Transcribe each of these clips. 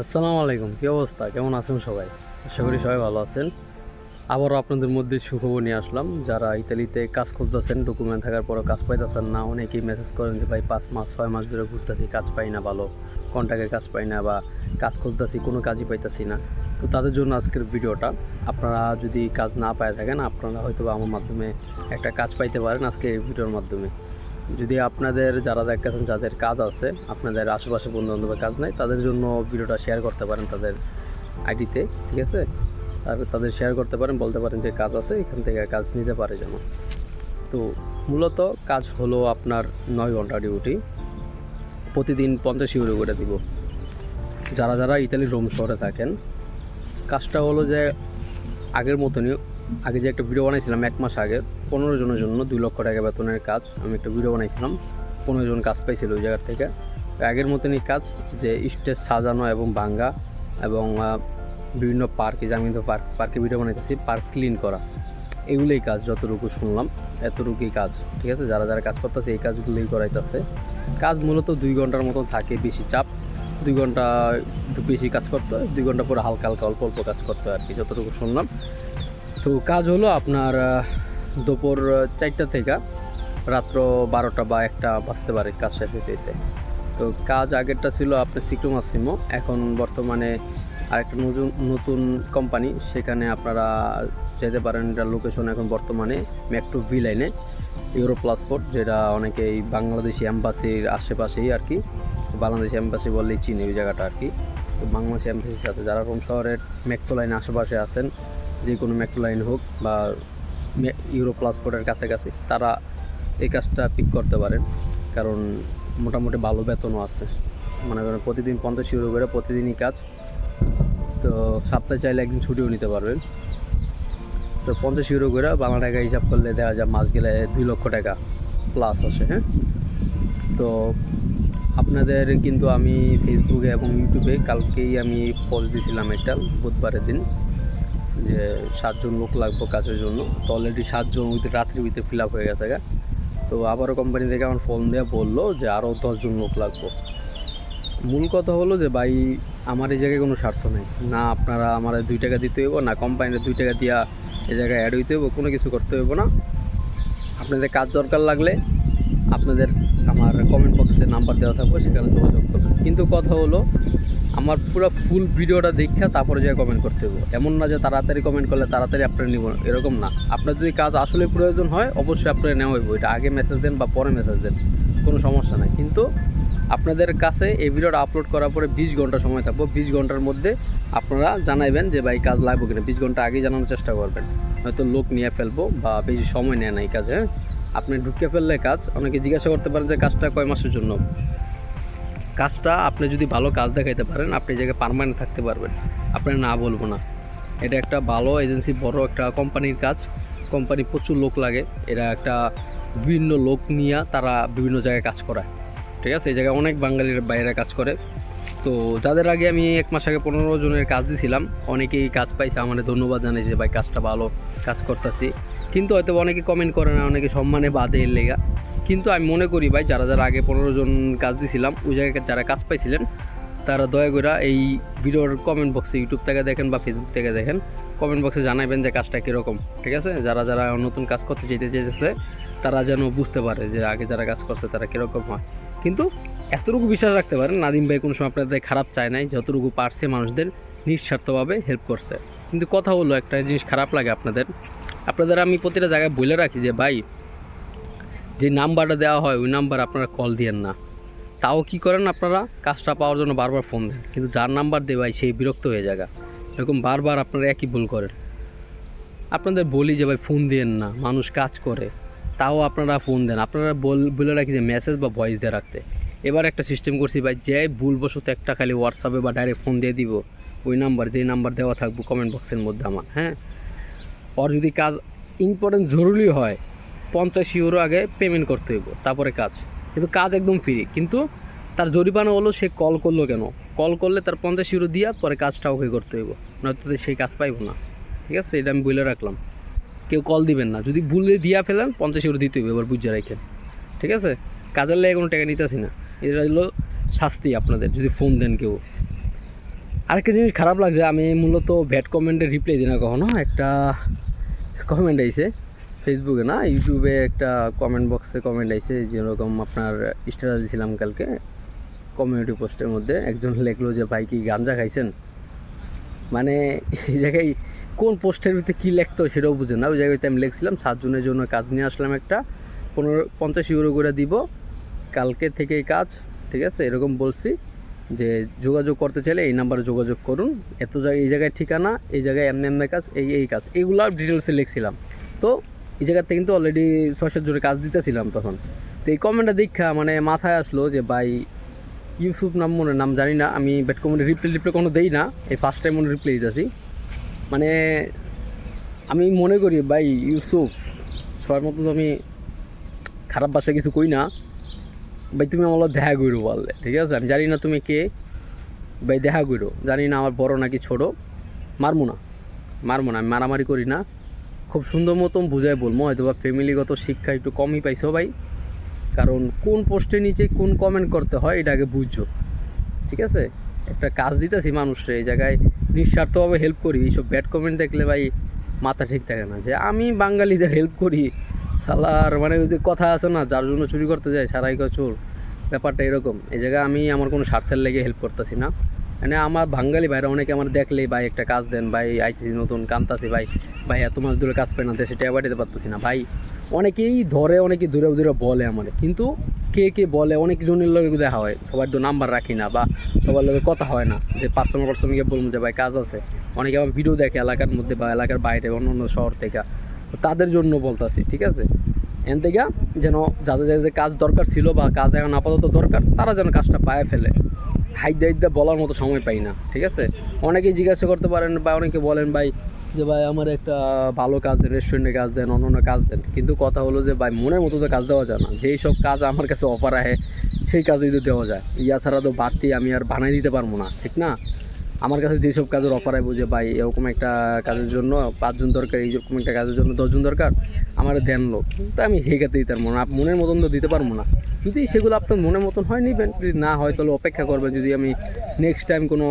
আসসালামু আলাইকুম, কী অবস্থা? কেমন আছেন সবাই? আশা করি সবাই ভালো আছেন। আবারও আপনাদের মধ্যে সুখবর নিয়ে আসলাম। যারা ইতালিতে কাজ খুঁজতেছেন ডকুমেন্ট থাকার পরও কাজ পাইতেছেন না, অনেকেই মেসেজ করেন যে, ভাই, পাঁচ মাস, ছয় মাস ধরে ঘুরতেছি, কাজ পাই না ভালো। কন্ট্যাক্টের কাজ পাই না বা কাজ খুঁজতেছি, কোনো কাজই পাইতেছি না। তো তাদের জন্য আজকের ভিডিওটা। আপনারা যদি কাজ না পায় থাকেন, আপনারা হয়তো আমার মাধ্যমে একটা কাজ পাইতে পারেন আজকে এই ভিডিওর মাধ্যমে। যদি আপনাদের যারা দেখতেছেন, যাদের কাজ আছে, আপনাদের আশেপাশে বন্ধু বান্ধবের কাজ নাই, তাদের জন্য ভিডিওটা শেয়ার করতে পারেন তাদের আইডিতে, ঠিক আছে? আর তাদের শেয়ার করতে পারেন, বলতে পারেন যে কাজ আছে, এখান থেকে কাজ নিতে পারে যেন। তো মূলত কাজ হলো আপনার নয় ঘণ্টা ডিউটি প্রতিদিন পঞ্চাশ ইউরো করে দিব। যারা যারা ইতালির রোম শহরে থাকেন, কাজটা হলো যে আগের মতনই, আগে যে একটা ভিডিও বানাইছিলাম এক মাস আগে পনেরো জনের জন্য দুই লক্ষ টাকা বেতনের কাজ। আমি একটা ভিডিও বানাইছিলাম। পনেরো জন কাজ পাইছিল ওই জায়গার থেকে। আগের মতনই কাজ, যে স্টেজ সাজানো এবং ভাঙ্গা এবং বিভিন্ন পার্কে, যে আমি তো পার্ক, পার্কে ভিডিও বানাইতেছি, পার্ক ক্লিন করা। এগুলোই কাজ, যতটুকু শুনলাম, এতটুকুই কাজ, ঠিক আছে? যারা যারা কাজ করতেছে, এই কাজগুলোই করাইতেছে। কাজ মূলত দুই ঘণ্টার মতন থাকে, বেশি চাপ। দুই ঘণ্টা একটু বেশি কাজ করতে হয়, দুই ঘণ্টা পরে হালকা হালকা অল্প অল্প কাজ করতে হয় আর কি, যতটুকু শুনলাম। তো কাজ হলো আপনার দুপুর চারটা থেকে রাত্র বারোটা বা একটা বাজতে পারে কাজ শেষ হইতে তো কাজ আগেরটা ছিল আপনার সিক্রোমাসিমো এখন বর্তমানে আরেকটা নতুন নতুন কোম্পানি, সেখানে আপনারা যেতে পারেন এটা লোকেশন এখন বর্তমানে ম্যাকটু ভি লাইনে ইউরো প্লাসপোর্ট যেটা অনেকে এই বাংলাদেশি অ্যাম্বাসির আশেপাশেই আর কি, বাংলাদেশি অ্যাম্বাসি বললেই চিনি ওই জায়গাটা আর কি। তো বাংলাদেশি অ্যাম্বাসির সাথে যারা রোম শহরের মেট্রো লাইন আশেপাশে আছেন যে কোনো মেট্রো লাইন হোক বা ইউরো প্লাসপোর্টের কাছাকাছি, তারা এই কাজটা পিক করতে পারেন কারণ মোটামুটি ভালো বেতনও আছে। মনে করেন প্রতিদিন পঞ্চাশ ইউরো করে প্রতিদিনই কাজ। তো সপ্তাহে চাইলে একদিন ছুটিও নিতে পারবেন। তো পঞ্চাশ ইউরো করে বাংলা টাকা হিসাব করলে দেখা যায় মাস গেলে দুই লক্ষ টাকা প্লাস আসে হ্যাঁ? তো আপনাদের কিন্তু আমি ফেসবুকে এবং ইউটিউবে কালকেই আমি পোস্ট দিয়েছিলাম একটা, বুধবারের দিন। যে সাতজন লোক লাগবো কাজের জন্য। তো অলরেডি সাতজন উইথ রাত্রি ভিতরে ফিল আপ হয়ে গেছে গা। তো আবারও কোম্পানি থেকে আমার ফোন দেওয়া বলল যে আরও দশজন লোক লাগবো। মূল কথা হলো যে ভাই, আমার এই জায়গায় কোনো স্বার্থ নেই। না আপনারা আমার দুই টাকা দিতে হইব, না কোম্পানির দুই টাকা দিয়া এই জায়গায় অ্যাড হইতে হইব, কোনো কিছু করতে হইব না। আপনাদের কাজ দরকার লাগলে আপনাদের আমার কমেন্ট বক্সে নাম্বার দেওয়া থাকবে, সেখানে যোগাযোগ করবেন। কিন্তু কথা হলো আমার পুরো ফুল ভিডিওটা দেখে তারপরে যে কমেন্ট করতে হবে। এমন না যে তাড়াতাড়ি কমেন্ট করলে তাড়াতাড়ি আপনার নিব এরকম না। আপনার যদি কাজ আসলে প্রয়োজন হয়, অবশ্যই আপনার নেওয়া হইব এটা আগে মেসেজ দেন বা পরে মেসেজ দেন, কোনো সমস্যা নাই। কিন্তু আপনাদের কাছে এই ভিডিওটা আপলোড করার পরে বিশ ঘণ্টা সময় থাকব। বিশ ঘণ্টার মধ্যে আপনারা জানাইবেন যে ভাই কাজ লাগবে কিনা। বিশ ঘণ্টা আগে জানানোর চেষ্টা করবেন। হয়তো লোক নিয়ে ফেলব বা বেশি সময় নেয় না এই কাজে হ্যাঁ? আপনি ঢুকে ফেললে কাজ, অনেকে জিজ্ঞাসা করতে পারেন যে কাজটা কয় মাসের জন্য? কাজটা আপনি যদি ভালো কাজ দেখাইতে পারেন, আপনি জায়গায় পারমানেন্ট থাকতে পারবেন। আপনার না বলব না। এটা একটা ভালো এজেন্সি বড় একটা কোম্পানির কাজ। কোম্পানি প্রচুর লোক লাগে। এরা একটা বিভিন্ন লোক নিয়ে তারা বিভিন্ন জায়গায় কাজ করায়। ঠিক আছে? এই জায়গায় অনেক বাঙালির বাইরে কাজ করে। তো যাদের আগে আমি এক মাস আগে পনেরো জনের কাজ দিছিলাম, অনেকেই কাজ পাইছে। আমাদের ধন্যবাদ জানাইছে ভাই কাজটা ভালো কাজ করতেছি। কিন্তু হয়তো অনেকে কমেন্ট করে না, অনেকে সম্মানে বাদে এর লেগা। কিন্তু আমি মনে করি ভাই, যারা যারা আগে পনেরো জন কাজ দিছিলাম, ওই জায়গায় যারা কাজ পাইছিলেন, তারা দয়া করে এই ভিডিওর কমেন্ট বক্সে ইউটিউব থেকে দেখেন বা ফেসবুক থেকে দেখেন। কমেন্ট বক্সে জানাবেন যে কাজটা কীরকম, ঠিক আছে? যারা যারা নতুন কাজ করতে যেতে চেয়েছে, তারা যেন বুঝতে পারে যে আগে যারা কাজ করছে, তারা কীরকম হয়। কিন্তু এতটুকু বিশ্বাস রাখতে পারেন, নাদিম ভাই কোনো সময় আপনাদের খারাপ চায় নাই, যতটুকু পারছে মানুষদের নিঃস্বার্থভাবে হেল্প করছে। কিন্তু কথা হলো, একটা জিনিস খারাপ লাগে আপনাদের। আপনাদের আমি প্রতিটা জায়গায় বলে রাখি যে, ভাই যে নাম্বারটা দেওয়া হয়, ওই নাম্বার আপনারা কল দিয়েন না। তাও কি করেন আপনারা? কাজটা পাওয়ার জন্য বারবার ফোন দেন। কিন্তু যার নাম্বার দেওয়াই সেই বিরক্ত হয়ে জায়গা। এরকম বারবার আপনারা একই ভুল করেন। আপনাদের বলি যে ভাই ফোন দিয়েন না, মানুষ কাজ করে। তাও আপনারা ফোন দেন। আপনারা বল, বলে রাখি যে মেসেজ বা ভয়েস দিয়ে রাখতে। এবার একটা সিস্টেম করছি ভাই, যে ভুলবশত একটা খালি হোয়াটসঅ্যাপে বা ডাইরেক্ট ফোন দিয়ে দিব, ওই নাম্বার যেই নাম্বার দেওয়া থাকব কমেন্ট বক্সের মধ্যে আমার হ্যাঁ? ওর যদি কাজ ইম্পর্টেন্ট জরুরি হয় পঞ্চাশ ইউরো আগে পেমেন্ট করতে হইব, তারপরে কাজ। কিন্তু কাজ একদম ফ্রি কিন্তু তার জরিমানা হলো সে কল করল কেন? কল করলে তার পঞ্চাশ ইউরো দিয়া পরে কাজটা ওকে করতে হইব, নয়তো সেই কাজ পাইব না। ঠিক আছে? এটা আমি বলে রাখলাম। কেউ কল দিবেন না। যদি ভুলে দিয়া ফেলেন, পঞ্চাশ ইউরো দিতে হইবে, এবার বুঝে রাখেন। ঠিক আছে? কাজের লেগে কোনো টাকা নিতেছি না। এটা হলো শাস্তি আপনাদের, যদি ফোন দেন কেউ। আরেকটা জিনিস খারাপ লাগছে, আমি মূলত ভ্যাট কমেন্টে রিপ্লাই দিই না কখনো। একটা কমেন্ট আইছে। ফেসবুকে না ইউটিউবে একটা কমেন্ট বক্সে কমেন্ট আইছে, যেরকম আপনার স্ট্যাটাস দিয়েছিলাম কালকে কমিউনিটি পোস্টের মধ্যে, একজন লিখলো যে, ভাই কি গাঞ্জা খাইছেন? মানে এই জায়গায় কোন পোস্টের ভিতরে কী লিখতো সেটাও বুঝে না। ওই জায়গাতে আমি লিখছিলাম, সাতজনের জন্য কাজ নিয়ে আসলাম একটা, পনেরো, পঞ্চাশ ইউরো করে দিব, কালকে থেকে কাজ, ঠিক আছে? এরকম বলছি যে, যোগাযোগ করতে চাইলে এই নাম্বারে যোগাযোগ করুন। এত জায়গায়, এই জায়গায় ঠিকানা, এই জায়গায় এমনি এমনি কাজ, এই এই কাজ। এইগুলো ডিটেলসে লিখছিলাম। তো এই জায়গাতে কিন্তু অলরেডি ছয় সাত জোরে কাজ দিতেছিলাম তখন। তো এই কমেন্টটা দীক্ষা মানে মাথায় আসলো যে, ভাই ইউসুফ নাম মনে নাম জানি না, আমি ব্যাট কমেন্টে রিপ্লে রিপ্লাই কোনো দেই না, এই ফার্স্ট টাইম মনে রিপ্লে দিতেছি। মানে আমি মনে করি, ভাই ইউসুফ সবার মতো আমি খারাপ ভাষায় কিছু কই না। ভাই, তুমি আমার দেখা করো বললে ঠিক আছে? আমি জানি না তুমি কে। ভাই, দেখা করো জানি না আমার বড় নাকি ছোটো। মারমো না। মারমো না, আমি মারামারি করি না। খুব সুন্দর মতন বুঝাই বলব হয়তো বা ফ্যামিলিগত শিক্ষা একটু কমই পাইছো ভাই। কারণ কোন পোস্টের নিচে কোন কমেন্ট করতে হয়, এটা আগে বুঝছ। ঠিক আছে? একটা কাজ দিতেছি মানুষরে, এই জায়গায় নিঃস্বার্থভাবে হেল্প করি। এইসব ব্যাড কমেন্ট দেখলে ভাই মাথা ঠিক থাকে না যে, আমি বাঙালিদের হেল্প করি। সালার মানে কথা আছে না, যার জন্য চুরি করতে যায়, সারাই চোর ব্যাপারটা এরকম। এই জায়গায় আমি আমার কোনো স্বার্থের লেগে হেল্প করতেছি না। মানে আমার বাঙালি ভাইরা অনেকে আমার দেখলেই, ভাই, একটা কাজ দেন, ভাই, আইতেছি নতুন কান্তাছি ভাই ভাই, এত মাস ধরে কাজ পাই না, দেশে টেবা দিতে পারতেছি না, ভাই। অনেকেই ধরে, অনেকে দূরে দূরে বলে আমার, কিন্তু কে কে বলে অনেক জনের লোক দেখা হয়, সবার তো নাম্বার রাখি না বা সবার লোকের কথা হয় না, যে পার্সোনাল পার্সনকে বলব যে, ভাই, কাজ আছে। অনেকে আমার ভিডিও দেখে এলাকার মধ্যে বা এলাকার বাইরে অন্য অন্য শহর থেকে। তাদের জন্য বলতাছি, ঠিক আছে? এন থেকে যেন যাদের যাদের কাজ দরকার ছিল বা কাজ এখন আপাতত দরকার, তারা যেন কাজটা পায়ে ফেলে। হাইদা হাইদা বলার মতো সময় পাই না, ঠিক আছে? অনেকেই জিজ্ঞাসা করতে পারেন বা অনেকে বলেন ভাই যে ভাই আমার একটা ভালো কাজ দেন রেস্টুরেন্টে কাজ দেন অন্য অন্য কাজ দেন। কিন্তু কথা হলো যে ভাই মনের মতো তো কাজ দেওয়া যায় না। যেই সব কাজ আমার কাছে অফার আহে সেই কাজই তো দেওয়া যায়। ইয়া ছাড়া তো বাড়তি আমি আর বানাই দিতে পারব না, ঠিক না? আমার কাছে যেসব কাজের অফার আইব যে ভাই এরকম একটা কাজের জন্য পাঁচজন দরকার এইরকম একটা কাজের জন্য দশজন দরকার আমার দেন লোক। তো আমি হেগাতে দিতে পারব না মনের মতন তো দিতে পারব না। যদি সেগুলো আপনার মনের মতন হয় নিবেন। যদি না হয় তাহলে অপেক্ষা করবেন। যদি আমি নেক্সট টাইম কোনো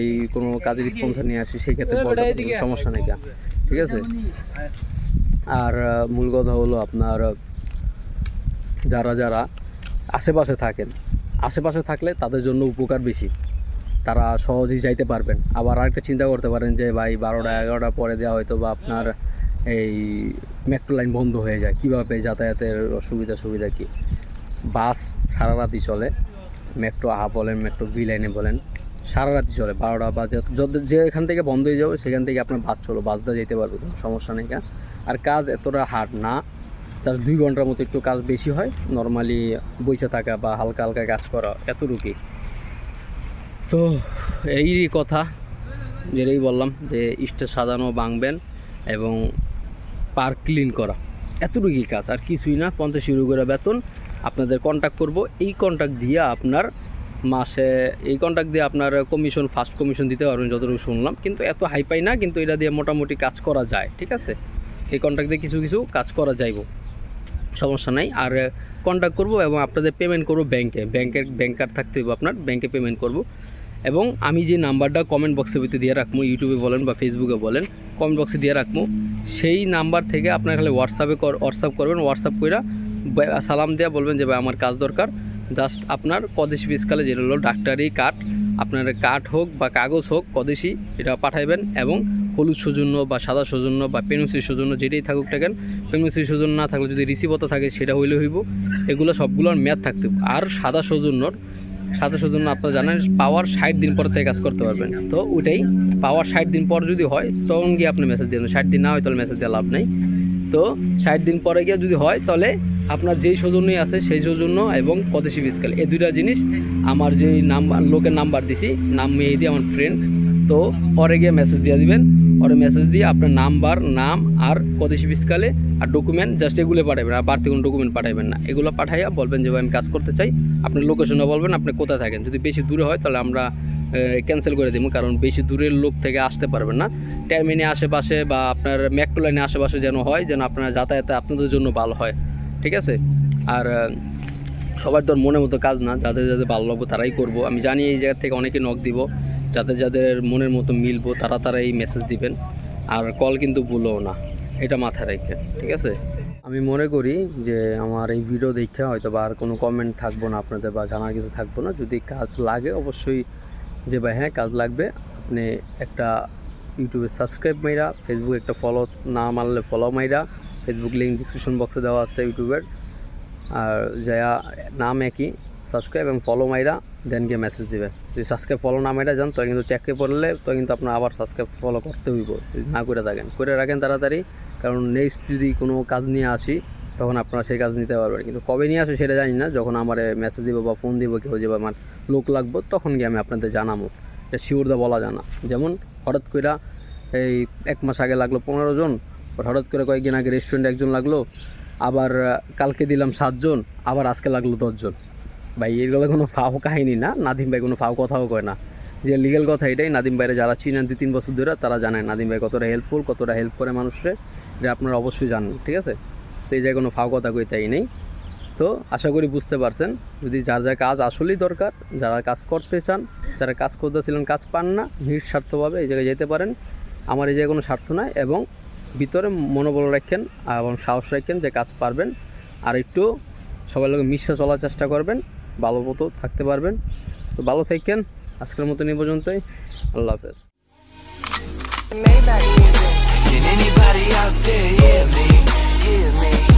এই কোনো কাজের স্পন্সার নিয়ে আসি সেই ক্ষেত্রে বলতে পারব, কোনো সমস্যা নেই ঠিক আছে? আর মূল কথা হলো আপনার যারা যারা আশেপাশে থাকেন আশেপাশে থাকলে তাদের জন্য উপকার বেশি। তারা সহজেই যাইতে পারবেন। আবার আরেকটা চিন্তা করতে পারেন যে, ভাই, বারোটা, এগারোটা পরে দেওয়া হয়তো বা আপনার এই মেট্রো লাইন বন্ধ হয়ে যায়। কীভাবে যাতায়াতের অসুবিধা সুবিধা কী? বাস সারা রাতই চলে। মেট্রো আহা বলেন মেট্রো বি লাইনে বলেন সারা রাতই চলে। বারোটা বা যত যেখান থেকে বন্ধ হয়ে যাবে, সেখান থেকে আপনার বাস চলো। বাস দিয়ে যেতে পারবে, কোনো সমস্যা নেই আর কাজ এতটা হার্ড না। জাস্ট দুই ঘণ্টার মতো একটু কাজ বেশি হয়। নর্মালি বইসে থাকা বা হালকা হালকা কাজ করা, এতটুকুই। তো এই কথা যেটাই বললাম যে স্টেজ সাজানো বাংবেন এবং পার্ক ক্লিন করা। এতটুকুই কাজ, আর কিছুই না। পঞ্চাশ ইউরো করে বেতন। আপনাদের কন্ট্যাক্ট করব। এই কন্ট্যাক্ট দিয়ে আপনার মাসে, এই কন্ট্যাক্ট দিয়ে আপনার কমিশন ফার্স্ট কমিশন দিতে পারবেন যতটুকু শুনলাম। কিন্তু এত হাই পাই না, কিন্তু এটা দিয়ে মোটামুটি কাজ করা যায়, ঠিক আছে? এই কন্ট্যাক্ট দিয়ে কিছু কিছু কাজ করা যাইব। সমস্যা নাই। আর কন্ট্যাক্ট করব এবং আপনাদের পেমেন্ট করব ব্যাংকে ব্যাংকের ব্যাংক কার্ড থাকতে হবে আপনার। ব্যাংকে পেমেন্ট করব। এবং আমি যে নাম্বারটা কমেন্ট বক্সের ভিতরে দিয়ে রাখব ইউটিউবে বলেন বা ফেসবুকে বলেন কমেন্ট বক্সে দিয়ে রাখব, সেই নাম্বার থেকে আপনার খালি হোয়াটসঅ্যাপে হোয়াটসঅ্যাপ করবেন হোয়াটসঅ্যাপ করে সালাম দেওয়া বলবেন যে, ভাই, আমার কাজ দরকার। জাস্ট আপনার কদেশি ফিসকালে যেটা হলো ডাক্তারি কার্ড আপনার কার্ড হোক বা কাগজ হোক কদেশি এটা পাঠাইবেন এবং হলুদ সৌজন্য বা সাদা সৌজন্য বা পেনুসির সৌজন্য যেটাই থাকুক থাকেন পেনুসির সৌজন্য না থাকলে যদি রিসিভতা থাকে, সেটা হইলে হইব। এগুলো সবগুলোর মেয়াদ থাকতে আর সাদা সৌজন্যর সাদা সৌজন্য আপনারা জানেন পাওয়ার ষাট দিন পর থেকে কাজ করতে পারবেন। তো ওইটাই পাওয়ার ষাট দিন পর যদি হয়, তখন গিয়ে আপনি মেসেজ দেবেন ষাট দিন না হয় তাহলে মেসেজ দেওয়া লাভ নেই। তো ষাট দিন পরে গিয়ে যদি হয়, তাহলে আপনার যেই সৌজন্যই আছে, সেই সৌজন্য এবং কদেশি ফিসকাল এই দুইটা জিনিস আমার যেই নাম্বার, লোকের নাম্বার দিছি, নাম মেহেদি আমার ফ্রেন্ড তো পরে গিয়ে মেসেজ দিয়ে দিবেন। পরে মেসেজ দিয়ে আপনার নাম্বার, নাম আর কদেশি ফিসকালে আর ডকুমেন্ট জাস্ট এগুলো পাঠাবেন আর বাড়তি কোনো ডকুমেন্ট পাঠাবেন না। এগুলো পাঠাইয়া বলবেন যে, ভাই, আমি কাজ করতে চাই। আপনার লোকেশনও বলবেন, আপনি কোথায় থাকেন? যদি বেশি দূরে হয়, তাহলে আমরা ক্যান্সেল করে দেবো কারণ বেশি দূরের লোক থেকে আসতে পারবেন না। টার্মিনে আশেপাশে বা আপনার মেট্রো লাইনে আশেপাশে যেন হয়, যেন আপনার যাতায়াতে আপনাদের জন্য ভালো হয়। ঠিক আছে? আর সবার তো আর মনের মতো কাজ না। যাদের যাদের ভালো লাগবে তারাই করব। আমি জানি এই জায়গা থেকে অনেকে নখ দিব। যাদের যাদের মনের মতো মিলবো, তারা তারা এই মেসেজ দিবেন। আর কল কিন্তু ভুলও না। এটা মাথায় রেখে, ঠিক আছে? আমি মনে করি যে আমার এই ভিডিও দেখে হয়তো বা আর কোনো কমেন্ট থাকব না আপনাদের বা জানার কিছু থাকব না। যদি কাজ লাগে অবশ্যই যে ভাই হ্যাঁ কাজ লাগবে, আপনি একটা ইউটিউবে সাবস্ক্রাইব মাইরা ফেসবুক একটা ফলো না মারলে ফলো মাইরা ফেসবুক লিঙ্ক ডিসক্রিপশন বক্সে দেওয়া আছে ইউটিউবের আর যা নাম একই সাবস্ক্রাইব এবং ফলো মাইরা। দেন গিয়ে মেসেজ দিবে। যদি সাবস্ক্রাইব ফলো না মাইরা যান তো কিন্তু চেকে পড়লে তো কিন্তু আপনার আবার সাবস্ক্রাইব ফলো করতে হইব। যদি না করে থাকেন। করে রাখেন তাড়াতাড়ি, কারণ নেক্সট যদি কোনো কাজ নিয়ে আসি, তখন আপনারা সেই কাজ নিতে পারবেন। কিন্তু কবে নিয়ে আসে সেটা জানি না, যখন আমার মেসেজ দিব বা ফোন দিব, কেউ যে আমার লোক লাগবো, তখন গিয়ে আমি আপনাদের জানাব। এটা শিওর দা বলা জানা যেমন হঠাৎ করে এই এক মাস আগে লাগল পনেরো জন হঠাৎ করে কয়েকদিন আগে রেস্টুরেন্টে একজন লাগল, আবার কালকে দিলাম সাতজন, আবার আজকে লাগল দশজন। ভাই এগুলো কোনো ফাও কাহিনী না? নাদিম ভাই কোনো ফাও কথাও কয় না। যে লিগেল কথা এটাই, নাদিম ভাইরে যারা চিনেন দুই তিন বছর ধরে, তারা জানেন নাদিম ভাই কতটা হেল্পফুল কতটা হেল্প করে মানুষরে, যে আপনারা অবশ্যই জানেন, ঠিক আছে? তো এই জায়গায় কোনো ফাও কথা কই তাই নেই। তো আশা করি বুঝতে পারছেন, যদি যার যার কাজ আসলেই দরকার, যারা কাজ করতে চান, যারা কাজ করতেছিলেন, কাজ পান না, নিঃস্বার্থভাবে এই জায়গায় যেতে পারেন। আমার এই জায়গায় কোনো স্বার্থ নাই এবং ভিতরে মনোবল রাখেন এবং সাহস রাখেন যে কাজ পারবেন। আর একটু সবার লোক মিশে চলার চেষ্টা করবেন। ভালো মতো থাকতে পারবেন। তো ভালো থাকবেন আজকের মতো নিয়ে পর্যন্তই। আল্লাহ হাফেজ। Hear